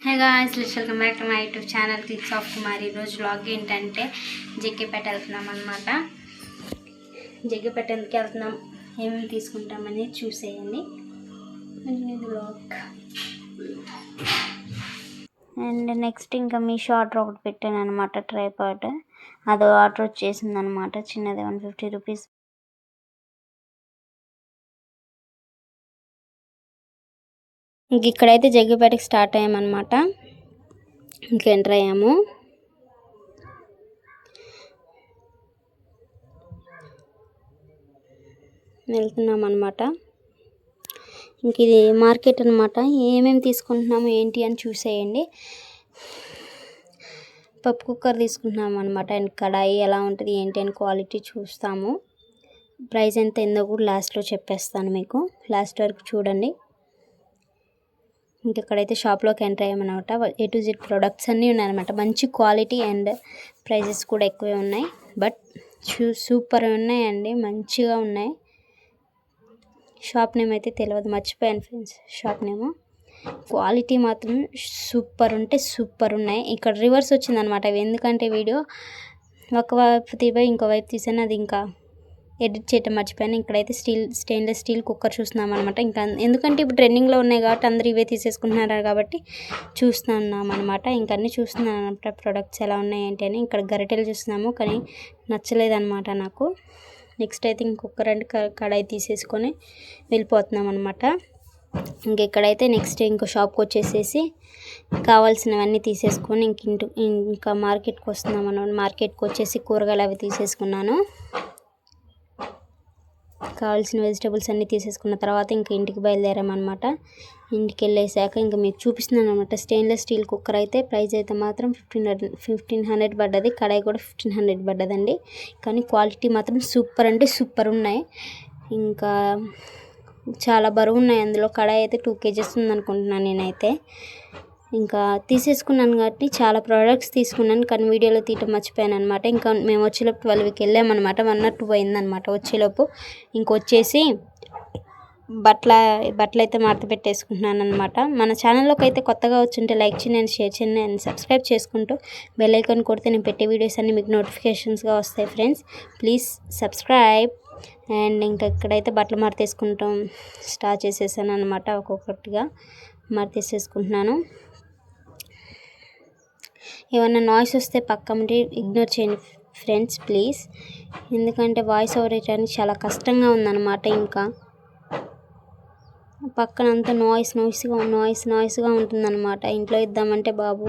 Hey guys welcome back to my YouTube channel clicks of Kumar ఈరోజు blog ఏంటంటే జగ్గిపేట వెళ్తున్నాం అనమాట జగ్గిపేట ఎందుకు వెళ్తున్నాం? ఏమేమి తీసుకుంటామని చూసేయండి. బ్లాగ్ అండ్ నెక్స్ట్ ఇంకా మీషో ఆర్డర్ ఒకటి పెట్టాను అనమాట ట్రైపాట్ అది ఆర్డర్ వచ్చేసింది అనమాట చిన్నది వన్ ఫిఫ్టీ రూపీస్ ఇంక ఇక్కడైతే జగ్గిపేటకి స్టార్ట్ అయ్యామన్నమాట. ఇంక ఎంటర్ అయ్యాము. వెళ్తున్నాం అనమాట ఇంక ఇది మార్కెట్ అనమాట ఏమేమి తీసుకుంటున్నాము ఏంటి అని చూసేయండి. పప్పు కుక్కర్ తీసుకుంటున్నాం అనమాట అండ్ కడాయి ఎలా ఉంటుంది ఏంటి అని క్వాలిటీ చూస్తాము. ప్రైస్ ఎంత ఎందో కూడా లాస్ట్లో చెప్పేస్తాను మీకు. లాస్ట్ వరకు చూడండి. ఇంకెక్కడైతే షాప్లోకి ఎంటర్ అయ్యామన్నమాట ఏ టు జెడ్ ప్రొడక్ట్స్ అన్నీ ఉన్నాయన్నమాట. మంచి క్వాలిటీ అండ్ ప్రైజెస్ కూడా ఎక్కువే ఉన్నాయి. బట్ సూపర్ ఉన్నాయండి మంచిగా ఉన్నాయి. షాప్ నేమ్ అయితే తెలియదు మర్చిపోయాను ఫ్రెండ్స్ షాప్ నేము క్వాలిటీ మాత్రం సూపర్ ఉంటే సూపర్ ఉన్నాయి. ఇక్కడ రివర్స్ వచ్చిందనమాట ఎందుకంటే వీడియో ఒక వైపు తీపై ఇంకో వైపు తీసాను అది ఇంకా ఎడిట్ చేయటం మర్చిపోయాను. ఇక్కడైతే స్టీల్ స్టెయిన్లెస్ స్టీల్ కుక్కర్ చూస్తున్నాం అనమాట ఇంకా ఎందుకంటే ఇప్పుడు ట్రెండింగ్లో ఉన్నాయి కాబట్టి అందరూ ఇవే తీసేసుకుంటున్నారు కాబట్టి చూస్తున్నాం అనమాట ఇంకా అన్నీ చూస్తున్నాను అనమాట ప్రొడక్ట్స్ ఎలా ఉన్నాయి ఏంటి అని. ఇక్కడ గరిటెలు చూస్తున్నాము కానీ నచ్చలేదన్నమాట నాకు. నెక్స్ట్ అయితే ఇంకొకరు అండ్ కడాయి తీసేసుకొని వెళ్ళిపోతున్నాం అనమాట ఇంక ఇక్కడైతే నెక్స్ట్ ఇంకో షాప్కి వచ్చేసేసి కావాల్సినవన్నీ తీసేసుకొని ఇంక ఇంటి ఇంకా మార్కెట్కి వస్తున్నాం అనమాట మార్కెట్కి వచ్చేసి కూరగాయలు అవి తీసేసుకున్నాను. కావాల్సిన వెజిటేబుల్స్ అన్నీ తీసేసుకున్న తర్వాత ఇంక ఇంటికి బయలుదేరామన్నమాట. ఇంటికి వెళ్ళేసాక ఇంకా మీకు చూపిస్తున్నాను అనమాట స్టెయిన్లెస్ స్టీల్ కుక్కర్ అయితే ప్రైస్ అయితే మాత్రం ఫిఫ్టీన్ హండ్రెడ్ ఫిఫ్టీన్ హండ్రెడ్ పడ్డది. కడాయి కూడా ఫిఫ్టీన్ హండ్రెడ్ పడ్డదండి. కానీ క్వాలిటీ మాత్రం సూపర్ అంటే సూపర్ ఉన్నాయి. ఇంకా చాలా బరువు ఉన్నాయి అందులో. కడాయి అయితే టూ కేజెస్ ఉందనుకుంటున్నాను నేనైతే. ఇంకా తీసేసుకున్నాను కాబట్టి చాలా ప్రోడక్ట్స్ తీసుకున్నాను కానీ వీడియోలో తీయటం మర్చిపోయాను అనమాట ఇంకా మేము వచ్చేలోపు ట్వెల్వ్కి వెళ్ళామన్నమాట. వన్ నాట్ టూ అయిందనమాట వచ్చేలోపు. ఇంకొచ్చేసి బట్టల బట్టలు అయితే మడత పెట్టేసుకుంటున్నాను అనమాట మన ఛానల్లోకి అయితే కొత్తగా వచ్చుంటే లైక్ చేయండి అండ్ షేర్ చేయండి అండ్ సబ్స్క్రైబ్ చేసుకుంటూ బెల్ ఐకాన్ కొడితే నేను పెట్టే వీడియోస్ అన్నీ మీకు నోటిఫికేషన్స్గా వస్తాయి ఫ్రెండ్స్ ప్లీజ్ సబ్స్క్రైబ్ అండ్ ఇంకా ఇక్కడైతే బట్టలు మడతేసుకుంటాం. స్టార్ట్ చేసేసాను అనమాట ఒక్కొక్కటిగా. మడతేసేసుకుంటున్నాను. ఏమన్నా నాయిస్ వస్తే పక్కన ఇగ్నోర్ చేయండి ఫ్రెండ్స్ ప్లీజ్ ఎందుకంటే వాయిస్ ఓవర్ ఇవ్వడానికి చాలా కష్టంగా ఉందన్నమాట ఇంకా. పక్కన అంతా నాయిస్ నాయిస్గా నాయిస్ నాయిస్గా ఉంటుందన్నమాట. ఇంట్లో ఇద్దామంటే బాబు.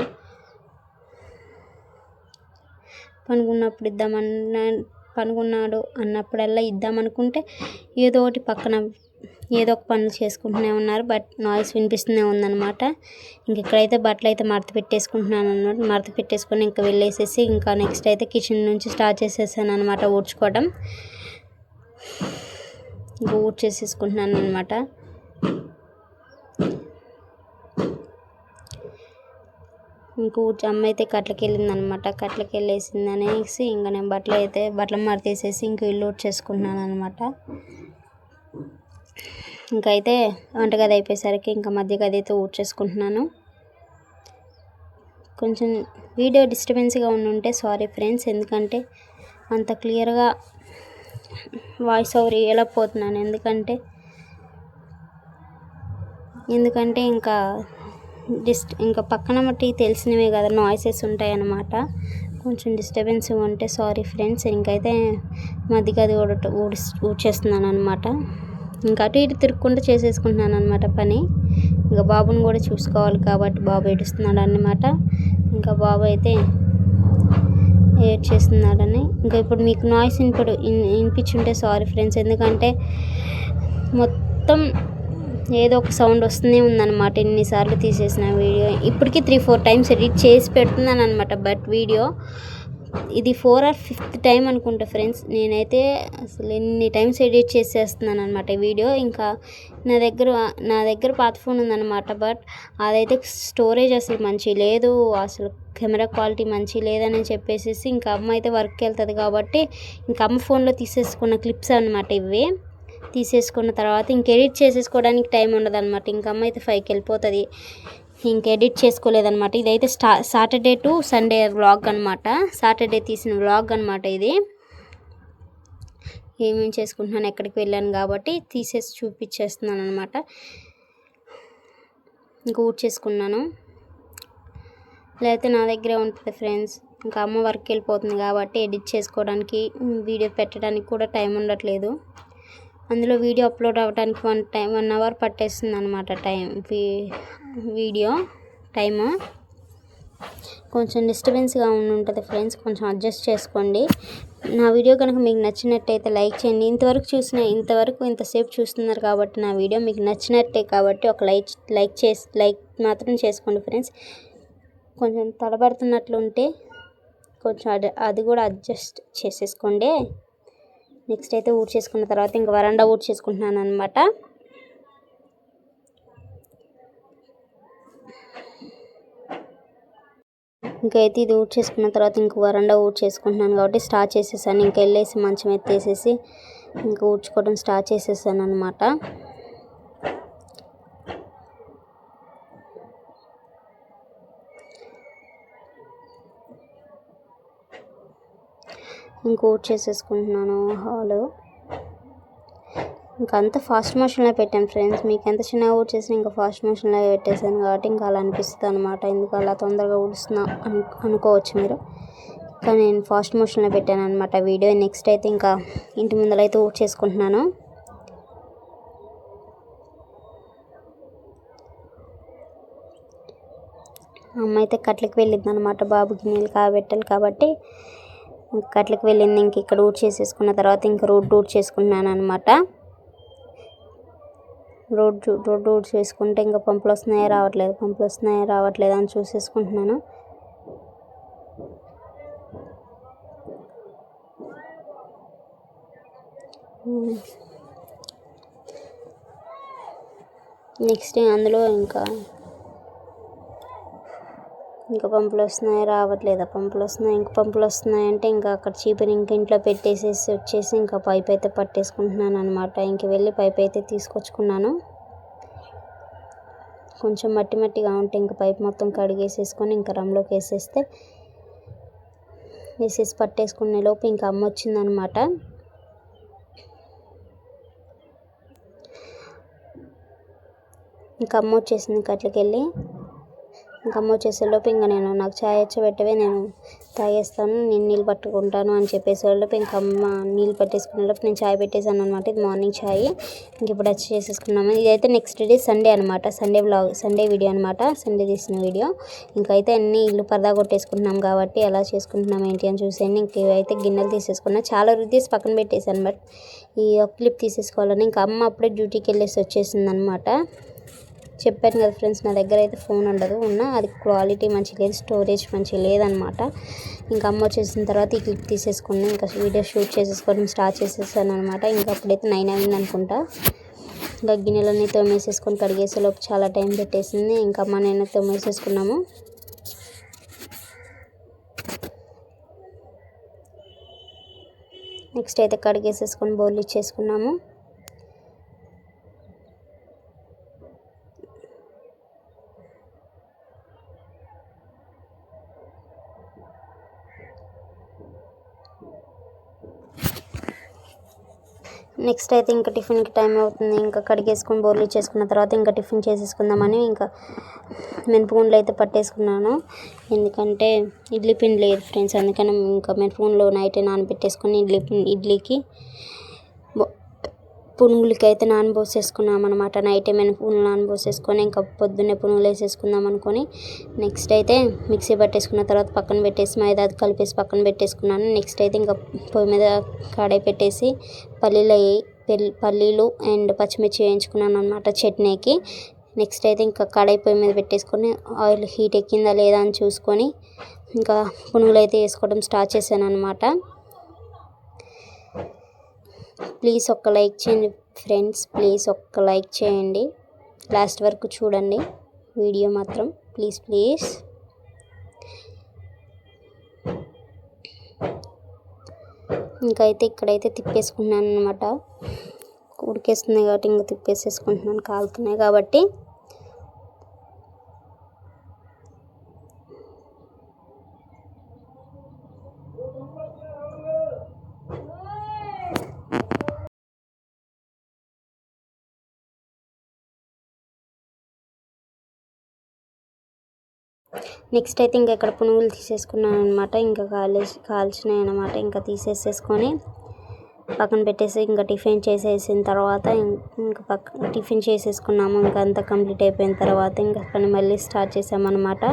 పనుకున్నప్పుడు ఇద్దామన్న పనుకున్నాడు అన్నప్పుడల్లా ఇద్దామనుకుంటే ఏదో ఒకటి పక్కన ఏదో ఒక పనులు చేసుకుంటూనే ఉన్నారు బట్ నాయిస్ వినిపిస్తూనే ఉందన్నమాట. ఇంక ఇక్కడైతే బట్టలు అయితే మడత పెట్టేసుకుంటున్నాను అన్నమాట. మడత పెట్టేసుకొని ఇంకా వెళ్ళేసేసి ఇంకా నెక్స్ట్ అయితే కిచెన్ నుంచి స్టార్ట్ చేసేసాను అనమాట ఊడ్చుకోవడం. ఇంకా ఊడ్చేసేసుకుంటున్నాను అనమాట ఇంకో అమ్మ అయితే కట్లకి వెళ్ళింది అనమాట కట్లకి వెళ్ళేసింది అనేసి ఇంకా నేను బట్టలు అయితే బట్టలు మడతేసేసి ఇంక ఇల్లు ఊడ్చేసుకుంటున్నాను అనమాట ఇంకైతే వంటగది అయిపోయేసరికి ఇంకా మధ్య గది అయితే ఊడ్చేసుకుంటున్నాను. కొంచెం వీడియో డిస్టర్బెన్స్గా ఉంటే సారీ ఫ్రెండ్స్ ఎందుకంటే అంత క్లియర్గా వాయిస్ ఓవర్ ఇవ్వలేకపోతున్నాను ఎందుకంటే ఎందుకంటే ఇంకా డిస్ట్ ఇంకా పక్కన మట్టి తెలిసినవే కదా నాయిసెస్ ఉంటాయన్నమాట. కొంచెం డిస్టర్బెన్స్ ఉంటే సారీ ఫ్రెండ్స్ ఇంకైతే మధ్య గది ఊడ ఊడి ఊడ్చేస్తున్నాను అనమాట ఇంకా అటు ఇటు తిరుక్కుంటూ చేసేసుకుంటున్నాను అనమాట పని. ఇంకా బాబుని కూడా చూసుకోవాలి కాబట్టి బాబు ఏడుస్తున్నాడు అన్నమాట. ఇంకా బాబు అయితే ఏడ్చేస్తున్నాడని. ఇంకా ఇప్పుడు మీకు నాయిస్ వినిపడు వినిపించుంటే సారీ ఫ్రెండ్స్ ఎందుకంటే మొత్తం ఏదో ఒక సౌండ్ వస్తూనే ఉందన్నమాట. ఎన్నిసార్లు తీసేసిన వీడియో. ఇప్పటికీ త్రీ ఫోర్ టైమ్స్ ఎడిట్ చేసి పెడుతున్నాను అనమాట బట్ వీడియో ఇది ఫోర్ ఆర్ ఫిఫ్త్ టైం అనుకుంటా ఫ్రెండ్స్. నేనైతే అసలు ఎన్ని టైమ్స్ ఎడిట్ చేసేస్తున్నాను అనమాట వీడియో. ఇంకా నా దగ్గర నా దగ్గర పాత ఫోన్ ఉందన్నమాట. బట్ అదైతే స్టోరేజ్ అసలు మంచి లేదు. అసలు కెమెరా క్వాలిటీ మంచి లేదని చెప్పేసి ఇంకా అమ్మ అయితే వర్క్కి వెళ్తుంది కాబట్టి ఇంకా అమ్మ ఫోన్లో తీసేసుకున్న క్లిప్స్ అనమాట ఇవి తీసేసుకున్న తర్వాత ఇంక ఎడిట్ చేసేసుకోవడానికి టైం ఉండదు అనమాట ఇంకా అమ్మ అయితే ఫైవ్కి వెళ్ళిపోతుంది. ఇంక ఎడిట్ చేసుకోలేదన్నమాట. ఇదైతే స్టా సాటర్డే టు సండే వ్లాగ్ అనమాట సాటర్డే తీసిన వ్లాగ్ అనమాట ఇది. ఏమేమి చేసుకుంటున్నాను ఎక్కడికి వెళ్ళాను కాబట్టి తీసేసి చూపించేస్తున్నాను అనమాట ఇంకా ఊట్ చేసుకున్నాను. లేకపోతే నా దగ్గరే ఉంటుంది ఫ్రెండ్స్. ఇంకా అమ్మ వర్క్ వెళ్ళిపోతుంది కాబట్టి ఎడిట్ చేసుకోవడానికి వీడియో పెట్టడానికి కూడా టైం ఉండట్లేదు. అందులో వీడియో అప్లోడ్ అవ్వడానికి వన్ టైం వన్ అవర్ పట్టేస్తుంది అనమాట టైం వీడియో టైము. కొంచెం డిస్టర్బెన్స్గా ఉండి ఉంటుంది ఫ్రెండ్స్ కొంచెం అడ్జస్ట్ చేసుకోండి. నా వీడియో కనుక మీకు నచ్చినట్టయితే లైక్ చేయండి. ఇంతవరకు చూసిన ఇంతవరకు ఇంతసేపు చూస్తున్నారు కాబట్టి నా వీడియో మీకు నచ్చినట్టే కాబట్టి ఒక లైక్ లైక్ చేసి లైక్ మాత్రం చేసుకోండి ఫ్రెండ్స్. కొంచెం తడబడుతున్నట్లు ఉంటే కొంచెం అది అది కూడా అడ్జస్ట్ చేసేసుకోండి. నెక్స్ట్ అయితే ఊడ్ చేసుకున్న తర్వాత ఇంకా వరండా ఊడ్ చేసుకుంటున్నాను అనమాట ఇంకైతే ఇది ఊడ్ చేసుకున్న తర్వాత ఇంక వరండా ఊడ్ చేసుకుంటున్నాను కాబట్టి స్టార్ట్ చేసేసాను. ఇంక వెళ్ళేసి మంచం ఎత్తేసేసి ఇంకా ఊడ్చుకోవడం స్టార్ట్ చేసేసాను అనమాట ఇంకా చేసేసుకుంటున్నాను హాలు. ఇంకా అంత ఫాస్ట్ మోషన్లో పెట్టాను ఫ్రెండ్స్ మీకు ఎంత చిన్నగా ఊడ్ చేసినా ఇంకా ఫాస్ట్ మోషన్లో పెట్టేశాను కాబట్టి ఇంకా అలా అనిపిస్తుంది అనమాట ఎందుకు అలా తొందరగా ఊడుస్తున్నా అను అనుకోవచ్చు మీరు. కానీ నేను ఫాస్ట్ మోషన్లో పెట్టాను అనమాట వీడియో. నెక్స్ట్ అయితే ఇంకా ఇంటి ముందర అయితే ఊడ్ చేసుకుంటున్నాను. అమ్మ అయితే కట్లకి వెళ్ళింది అనమాట బాబుకి నీళ్ళు కాబెట్టాలి కాబట్టి కట్లకి వెళ్ళింది ఇంక ఇక్కడ ఊడ్ చేసేసుకున్న తర్వాత ఇంక రోడ్డు ఊడ్ చేసుకున్నాను అనమాట రోడ్డు రోడ్డు ఊడ్ చేసుకుంటే ఇంకా పంపులు వస్తున్నాయా రావట్లేదు. పంపులు వస్తున్నాయా రావట్లేదు అని చూసేసుకుంటున్నాను. నెక్స్ట్ అందులో ఇంకా ఇంకా పంపులు వస్తున్నాయి? రావట్లేదా? పంపులు వస్తున్నాయి? ఇంకా పంపులు వస్తున్నాయి అంటే ఇంకా అక్కడ చీపురు ఇంక ఇంట్లో పెట్టేసేసి వచ్చేసి ఇంకా పైప్ అయితే పట్టేసుకుంటున్నాను అనమాట ఇంక వెళ్ళి పైప్ అయితే తీసుకొచ్చుకున్నాను. కొంచెం మట్టి మట్టిగా ఉంటే ఇంకా పైప్ మొత్తం కడిగేసేసుకొని ఇంకా రమ్లోకి వేసేస్తే వేసేసి పట్టేసుకునే లోపు ఇంకా అమ్మ వచ్చిందనమాట ఇంకా అమ్మ వచ్చేసింది ఇంకా అట్లకి వెళ్ళి ఇంకా అమ్మ వచ్చేసేలోపు ఇంకా నేను నాకు ఛాయ్ వచ్చబెట్టవే నేను తాగేస్తాను నేను నీళ్ళు పట్టుకుంటాను అని చెప్పేసేలోపు ఇంకా అమ్మ నీళ్ళు పట్టేసుకునేలోపు నేను ఛాయ్ పెట్టేశాను అనమాట ఇది మార్నింగ్ ఛాయ్ ఇంక ఇప్పుడు వచ్చి చేసేసుకున్నాము. ఇదైతే నెక్స్ట్ డే సండే అనమాట సండే బ్లాగ్ సండే వీడియో అనమాట సండే తీసిన వీడియో. ఇంకైతే అన్ని ఇల్లు పరదా కొట్టేసుకుంటున్నాం కాబట్టి ఎలా చేసుకుంటున్నాం ఏంటి అని చూసేయండి. ఇంక ఇవైతే గిన్నెలు తీసేసుకున్నా. చాలా రుద్దేసి పక్కన పెట్టేశాను బట్ ఈ ఒక క్లిప్ తీసేసుకోవాలని. ఇంకా అమ్మ అప్పుడే డ్యూటీకి వెళ్ళేసి వచ్చేసింది అనమాట చెప్పాను కదా ఫ్రెండ్స్ నా దగ్గర అయితే ఫోన్ ఉండదు. ఉన్న అది క్వాలిటీ మంచి లేదు స్టోరేజ్ మంచిగా లేదనమాట. ఇంకా అమ్మ వచ్చేసిన తర్వాత ఈ క్లిప్ తీసేసుకుని ఇంకా వీడియో షూట్ చేసేసుకోవడం స్టార్ట్ చేసేసాను అనమాట. ఇంకా అప్పుడైతే నైన్ అయింది అనుకుంటా. ఇంకా గిన్నెలన్నీ తోమేసేసుకొని కడిగేసేలోపు చాలా టైం పెట్టేసింది. ఇంకా అమ్మ నేను తోమేసేసుకున్నాము. నెక్స్ట్ అయితే కడిగేసేసుకొని బౌల్ ఇచ్చేసుకున్నాము. నెక్స్ట్ అయితే ఇంకా టిఫిన్కి టైం అవుతుంది. ఇంకా కడిగేసుకొని బోర్లు ఇచ్చేసుకున్న తర్వాత ఇంకా టిఫిన్ చేసేసుకుందామని ఇంకా మినపగుండ్లు అయితే పట్టేసుకున్నాను. ఎందుకంటే ఇడ్లీ పిండి లేదు ఫ్రెండ్స్. అందుకని ఇంకా మినపగుండ్లు నైట్ నానబెట్టేసుకుని ఇడ్లీ ఇడ్లీకి పునుగులకి అయితే నానబోసేసుకున్నాం అనమాట నైట్ ఏమైనా పునుగులు నానబోసేసుకొని ఇంకా పొద్దున్నే పునుగులు వేసేసుకుందాం అనుకొని నెక్స్ట్ అయితే మిక్సీ పట్టేసుకున్న తర్వాత పక్కన పెట్టేసి మైదా అది కలిపేసి పక్కన పెట్టేసుకున్నాను. నెక్స్ట్ అయితే ఇంకా పొయ్యి మీద కడాయి పెట్టేసి పల్లీలు పల్లీలు అండ్ పచ్చిమిర్చి వేయించుకున్నాను అనమాట చట్నీకి. నెక్స్ట్ అయితే ఇంకా కడాయి పొయ్యి మీద పెట్టేసుకొని ఆయిల్ హీట్ ఎక్కిందా లేదా అని చూసుకొని ఇంకా పునుగులు అయితే వేసుకోవడం స్టార్ట్ చేశాను అనమాట ప్లీజ్ ఒక్క లైక్ చేయండి ఫ్రెండ్స్ ప్లీజ్ ఒక్క లైక్ చేయండి. లాస్ట్ వరకు చూడండి. వీడియో మాత్రం ప్లీజ్ ప్లీజ్. ఇంకైతే ఇక్కడైతే తిప్పేసుకున్నాను అనమాట ఉడికేస్తుంది కాబట్టి ఇంకా తిప్పేసేసుకుంటున్నాను కాలుతున్నాయి కాబట్టి. నెక్స్ట్ అయితే ఇంకా ఇక్కడ పునుగులు తీసేసుకున్నాను అనమాట ఇంకా కాల్చి కాల్చినాయి అనమాట ఇంకా తీసేసేసుకొని పక్కన పెట్టేసి ఇంకా టిఫిన్ చేసేసిన తర్వాత ఇంకా పక్క టిఫిన్ చేసేసుకున్నాము. ఇంకా అంతా కంప్లీట్ అయిపోయిన తర్వాత ఇంకా పని మళ్ళీ స్టార్ట్ చేసామన్నమాట.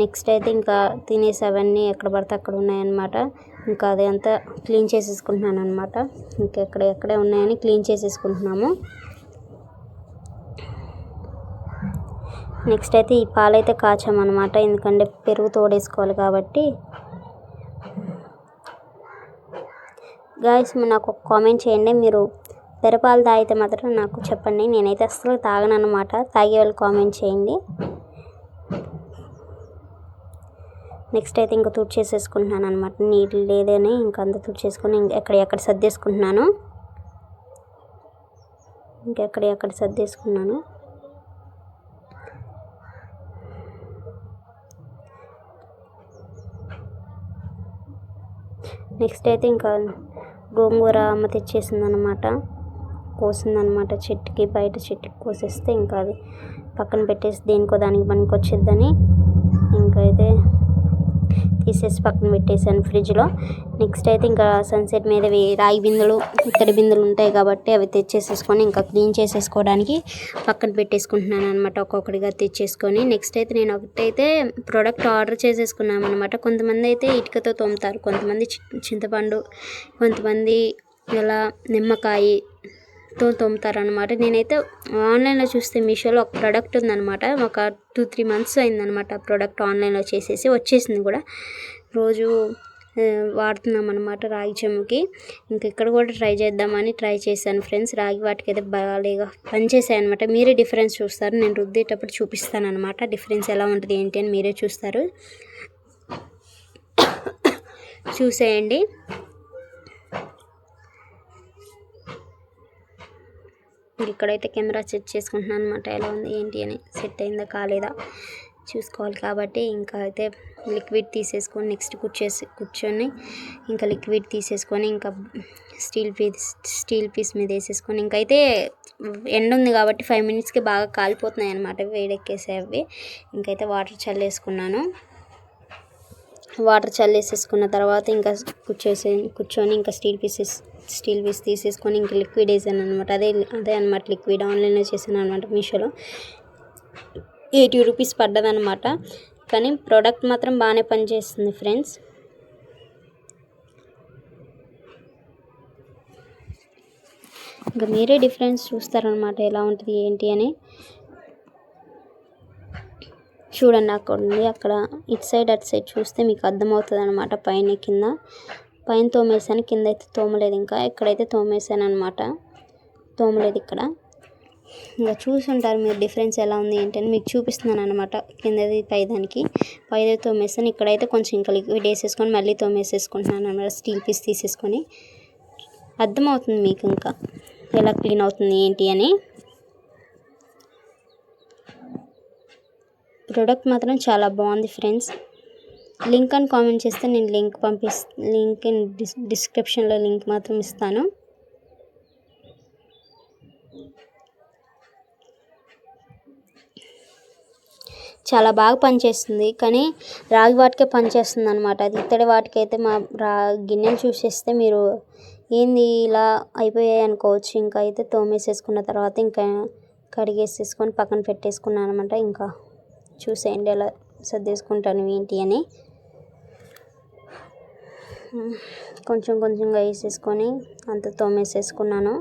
నెక్స్ట్ అయితే ఇంకా తినేసి అవన్నీ ఎక్కడ పడితే అక్కడ ఉన్నాయన్నమాట. ఇంకా అది అంతా క్లీన్ చేసేసుకుంటున్నాను అనమాట ఇంకా ఎక్కడ ఎక్కడే ఉన్నాయని క్లీన్ చేసేసుకుంటున్నాము. నెక్స్ట్ అయితే ఈ పాలైతే కాచామన్నమాట. ఎందుకంటే పెరుగు తోడేసుకోవాలి కాబట్టి. గాయస్ నాకు ఒక కామెంట్ చేయండి. మీరు పెరపాలు తాగితే మాత్రం నాకు చెప్పండి. నేనైతే అసలు తాగను అనమాట తాగే వాళ్ళు కామెంట్ చేయండి. నెక్స్ట్ అయితే ఇంకా తుడిచేసేసుకుంటున్నాను అనమాట నీళ్ళు లేదని ఇంకా చేసుకుని తుడిచేసుకొని ఎక్కడ ఎక్కడ సర్దేసుకుంటున్నాను. ఇంకెక్కడ ఎక్కడ సర్దేసుకున్నాను. నెక్స్ట్ అయితే ఇంకా గోంగూర అమ్మ తెచ్చేసిందనమాట కోసిందనమాట చెట్టుకి బయట చెట్టుకి కోసేస్తే ఇంకా అది పక్కన పెట్టేసి దేనికో దానికి పనికి వచ్చేద్దని ఇంకా అయితే తీసేసి పక్కన పెట్టేసాను ఫ్రిడ్జ్లో. నెక్స్ట్ అయితే ఇంకా సన్సెట్ మీద రాగి బిందెలు ఇత్తడి బిందెలు ఉంటాయి కాబట్టి అవి తెచ్చేసేసుకొని ఇంకా క్లీన్ చేసేసుకోవడానికి పక్కన పెట్టేసుకుంటున్నాను అనమాట ఒక్కొక్కటిగా తెచ్చేసుకొని. నెక్స్ట్ అయితే నేను ఒకటైతే ప్రోడక్ట్ ఆర్డర్ చేసేసుకున్నాను అనమాట కొంతమంది అయితే ఇటుకతో తోముతారు కొంతమంది చింతపండు కొంతమంది ఇలా నిమ్మకాయ తో తోముతారనమాట నేనైతే ఆన్లైన్లో చూస్తే మీషోలో ఒక ప్రోడక్ట్ ఉందనమాట ఒక టూ త్రీ మంత్స్ అయిందనమాట ఆ ప్రోడక్ట్ ఆన్లైన్లో చేసేసి వచ్చేసింది కూడా. రోజు వాడుతున్నాం అనమాట రాగి చెమ్ముకి ఇంకెక్కడ కూడా ట్రై చేద్దామని ట్రై చేశాను ఫ్రెండ్స్. రాగి వాటికి అయితే బాగాలేగా పనిచేసాయి అనమాట మీరే డిఫరెన్స్ చూస్తారు. నేను రుద్దేటప్పుడు చూపిస్తాను అనమాట డిఫరెన్స్ ఎలా ఉంటుంది ఏంటి అని మీరే చూస్తారు. చూసేయండి. ఇక్కడైతే కెమెరా సెట్ చేసుకుంటున్నాను అనమాట ఎలా ఉంది ఏంటి అని. సెట్ అయిందా కాలేదా? చూసుకోవాలి కాబట్టి ఇంకా అయితే లిక్విడ్ తీసేసుకొని నెక్స్ట్ కూర్చేసి కూర్చొని ఇంకా లిక్విడ్ తీసేసుకొని ఇంకా స్టీల్ పీస్ స్టీల్ పీస్ మీద వేసేసుకొని ఇంకైతే ఎండ ఉంది కాబట్టి ఫైవ్ మినిట్స్కి బాగా కాలిపోతున్నాయి అనమాట వేడెక్కేసే అవి. ఇంకైతే వాటర్ చల్లేసుకున్నాను. వాటర్ చల్లేసేసుకున్న తర్వాత ఇంకా కూర్చోసే కూర్చొని ఇంకా స్టీల్ పీసెస్ స్టీల్ పీస్ తీసేసుకొని ఇంకా లిక్విడ్ వేసాను అనమాట అదే అదే అనమాట లిక్విడ్ ఆన్లైన్లో చేశాను అనమాట మీషోలో. ఎయిటీ రూపీస్ పడ్డదనమాట కానీ ప్రోడక్ట్ మాత్రం బాగానే పనిచేస్తుంది ఫ్రెండ్స్. ఇంకా మీరే డిఫరెన్స్ చూస్తారనమాట ఎలా ఉంటుంది ఏంటి అని. చూడండి అక్కడ ఉంది అక్కడ ఇటు సైడ్ అటు సైడ్ చూస్తే మీకు అర్థమవుతుంది అనమాట పైన కింద. పైన తోమేసాను కింద అయితే తోమలేదు ఇంకా. ఇక్కడైతే తోమేసాను అనమాట తోమలేదు ఇక్కడ. ఇంకా చూసుంటారు మీరు డిఫరెన్స్ ఎలా ఉంది ఏంటని మీకు చూపిస్తున్నాను అనమాట కిందది పైదానికి. పైదే తోమేస్తాను ఇక్కడైతే కొంచెం ఇంకా లిక్విడ్ వేసేసుకొని మళ్ళీ తోమేసేసుకుంటున్నాను అనమాట స్టీల్ పీస్ తీసేసుకొని. అర్థమవుతుంది మీకు ఇంకా ఎలా క్లీన్ అవుతుంది ఏంటి అని. ప్రోడక్ట్ మాత్రం చాలా బాగుంది ఫ్రెండ్స్. లింక్ అని కామెంట్ చేస్తే నేను లింక్ పంపిస్ లింక్ డిస్ డిస్క్రిప్షన్లో లింక్ మాత్రం ఇస్తాను. చాలా బాగా పనిచేస్తుంది కానీ రాగి వాటికే పనిచేస్తుంది అనమాట అది ఇత్తడి వాటికైతే మా రా గిన్నెలు చూసేస్తే మీరు ఏంది ఇలా అయిపోయాయి అనుకోవచ్చు. ఇంకా అయితే తోమేసేసుకున్న తర్వాత ఇంకా కడిగేసేసుకొని పక్కన పెట్టేసుకున్నాను అనమాట ఇంకా చూసేయండి ఎలా సర్దేసుకుంటాను ఏంటి అని. కొంచెం కొంచెంగా వేసేసుకొని అంత తోమేసేసుకున్నాను.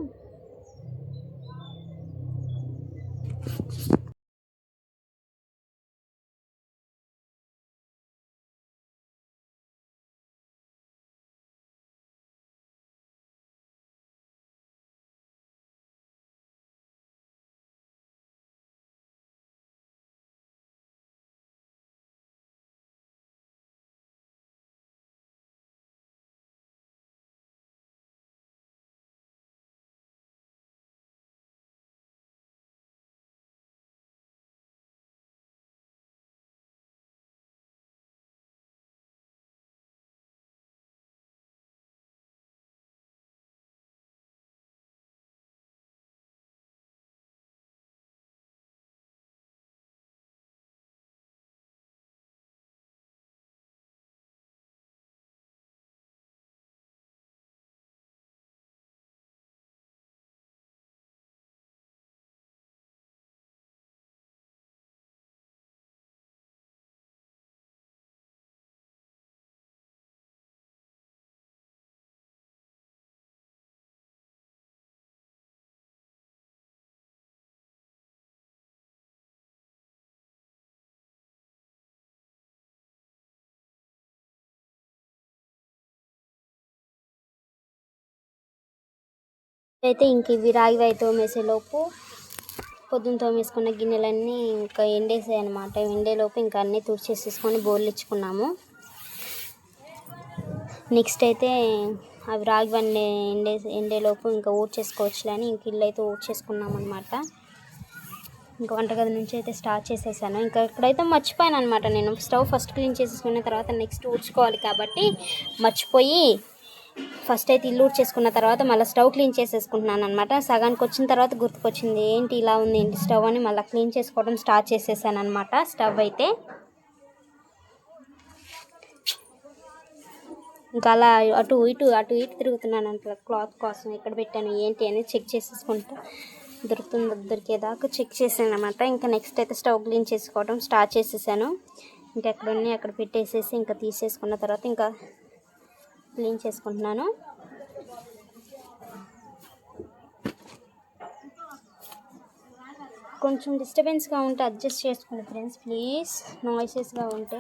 అయితే ఇంక ఇవి రాగి అయి తోమేసేలోపు పొద్దున్న తోమేసుకున్న గిన్నెలన్నీ ఇంకా ఎండేసాయి అనమాట ఎండేలోపు ఇంకా అన్నీ తుడిచేసేసుకొని బోర్లు ఇచ్చుకున్నాము. నెక్స్ట్ అయితే అవి రాగి వండే ఎండే ఎండేలోపు ఇంకా ఊడ్చేసుకోవచ్చులే అని ఇంక ఇల్లు అయితే ఊడ్చేసుకున్నాం అనమాట ఇంకా వంటగది నుంచి అయితే స్టార్ట్ చేసేసాను. ఇంకా ఇక్కడైతే మర్చిపోయాను అనమాట నేను. స్టవ్ ఫస్ట్ క్లీన్ చేసేసుకున్న తర్వాత నెక్స్ట్ ఊడ్చుకోవాలి కాబట్టి మర్చిపోయి ఫస్ట్ అయితే ఇల్లు చేసుకున్న తర్వాత మళ్ళీ స్టవ్ క్లీన్ చేసేసుకుంటున్నాను అనమాట సగానికి వచ్చిన తర్వాత గుర్తుకొచ్చింది ఏంటి ఇలా ఉంది? ఏంటి స్టవ్? అని మళ్ళీ క్లీన్ చేసుకోవడం స్టార్ట్ చేసేసాను అనమాట స్టవ్ అయితే ఇంకా అలా అటు ఇటు అటు ఇటు తిరుగుతున్నాను అంట క్లాత్ కోసం ఎక్కడ పెట్టాను ఏంటి అని చెక్ చేసేసుకుంటా. దొరుకుతుందో? దొరికేదాకా చెక్ చేసాను అనమాట ఇంకా నెక్స్ట్ అయితే స్టవ్ క్లీన్ చేసుకోవడం స్టార్ట్ చేసేసాను. ఇంకా ఎక్కడ ఉన్నాయి? అక్కడ పెట్టేసేసి ఇంకా తీసేసుకున్న తర్వాత ఇంకా క్లీన్ చేసుకుంటున్నాను. కొంచెం డిస్టర్బెన్స్గా ఉంటే అడ్జస్ట్ చేసుకోండి ఫ్రెండ్స్ ప్లీజ్ నాయిసెస్గా ఉంటే.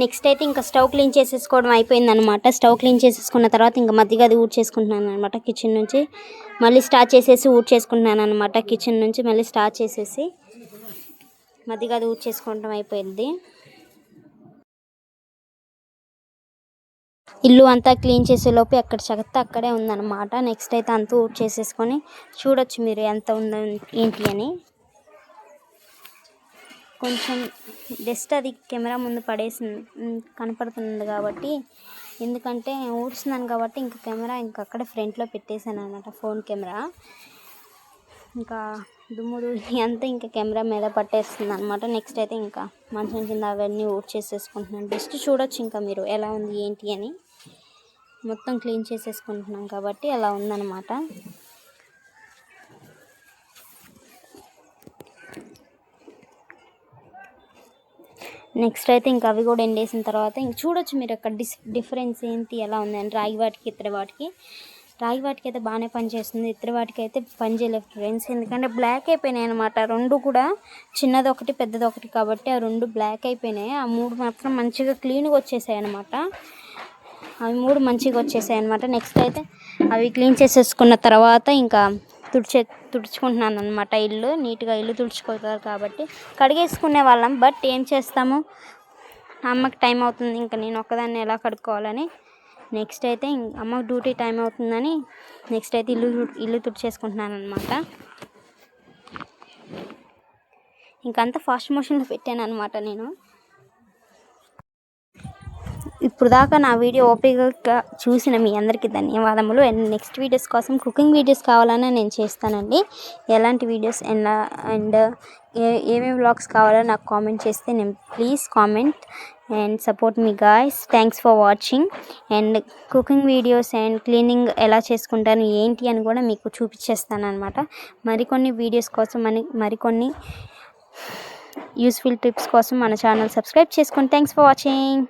నెక్స్ట్ అయితే ఇంకా స్టవ్ క్లీన్ చేసేసుకోవడం అయిపోయింది అనమాట స్టవ్ క్లీన్ చేసేసుకున్న తర్వాత ఇంకా మధ్యగా అది ఊడ్ చేసుకుంటున్నాను అనమాట కిచెన్ నుంచి. మళ్ళీ స్టార్ట్ చేసేసి ఊడ్ చేసుకుంటున్నాను అనమాట కిచెన్ నుంచి. మళ్ళీ స్టార్ట్ చేసేసి మధ్యగా అది ఊడ్ చేసుకోవడం అయిపోయింది. ఇల్లు అంతా క్లీన్ చేసేలోపు ఎక్కడ చెత్త అక్కడే ఉందన్నమాట. నెక్స్ట్ అయితే అంతా ఊడ్ చేసేసుకొని చూడొచ్చు మీరు ఎంత ఉందో ఏంటి అని. కొంచెం జస్ట్ అది కెమెరా ముందు పడేసింది కనపడుతుంది కాబట్టి. ఎందుకంటే ఊడ్చున్నాను కాబట్టి ఇంకా కెమెరా ఇంకా అక్కడే ఫ్రంట్లో పెట్టేశాను అనమాట ఫోన్ కెమెరా. ఇంకా దుమ్ము ధూళి అంతా ఇంకా కెమెరా మీద పట్టేస్తుంది అనమాట నెక్స్ట్ అయితే ఇంకా మంచం కింద అవన్నీ ఊడ్ చేసేసుకుంటున్నాను జస్ట్ చూడొచ్చు ఇంకా మీరు ఎలా ఉంది ఏంటి అని. మొత్తం క్లీన్ చేసేసుకుంటున్నాం కాబట్టి అలా ఉందన్నమాట. నెక్స్ట్ అయితే ఇంకా అవి కూడా ఎండేసిన తర్వాత ఇంక చూడొచ్చు మీరు అక్కడ డిస్ డిఫరెన్స్ ఏంటి ఎలా ఉంది అని. రాగి వాటికి ఇతర వాటికి. రాగి వాటికి అయితే బాగానే పనిచేస్తుంది. ఇతర వాటికి అయితే పనిచేయలేదు ఫ్రెండ్స్ ఎందుకంటే బ్లాక్ అయిపోయినాయి అనమాట రెండు కూడా చిన్నది ఒకటి పెద్దది ఒకటి కాబట్టి ఆ రెండు బ్లాక్ అయిపోయినాయి. ఆ మూడు మాత్రం మంచిగా క్లీన్గా వచ్చేసాయి అనమాట అవి మూడు మంచిగా వచ్చేసాయి అనమాట నెక్స్ట్ అయితే అవి క్లీన్ చేసేసుకున్న తర్వాత ఇంకా తుడిచే తుడుచుకుంటున్నాను అనమాట ఇల్లు నీట్గా ఇల్లు తుడుచుకోగలరు కాబట్టి కడిగేసుకునే వాళ్ళం. బట్ ఏం చేస్తాము? అమ్మకి టైం అవుతుంది. ఇంకా నేను ఒక్కదాన్ని ఎలా కడుక్కోవాలని నెక్స్ట్ అయితే అమ్మకి డ్యూటీ టైం అవుతుందని నెక్స్ట్ అయితే ఇల్లు ఇల్లు తుడిచేసుకుంటున్నాను అనమాట ఇంకంతా ఫాస్ట్ మోషన్లో పెట్టాను అనమాట నేను. ఇప్పుడు దాకా నా వీడియో ఓపికగా చూసిన మీ అందరికీ ధన్యవాదములు. అండ్ నెక్స్ట్ వీడియోస్ కోసం కుకింగ్ వీడియోస్ కావాలని నేను చేస్తానండి. ఎలాంటి వీడియోస్ ఎలా అండ్ ఏ ఏమేమి వ్లాగ్స్ కావాలో నాకు కామెంట్ చేస్తే నేను please comment and support me guys. Thanks for watching. And cooking videos and cleaning ఎలా చేసుకుంటాను ఏంటి అని కూడా మీకు చూపించేస్తాను అనమాట మరికొన్ని వీడియోస్ కోసం అని మరికొన్ని యూస్ఫుల్ టిప్స్ కోసం మన ఛానల్ సబ్స్క్రైబ్ చేసుకోండి థ్యాంక్స్ ఫర్ వాచింగ్.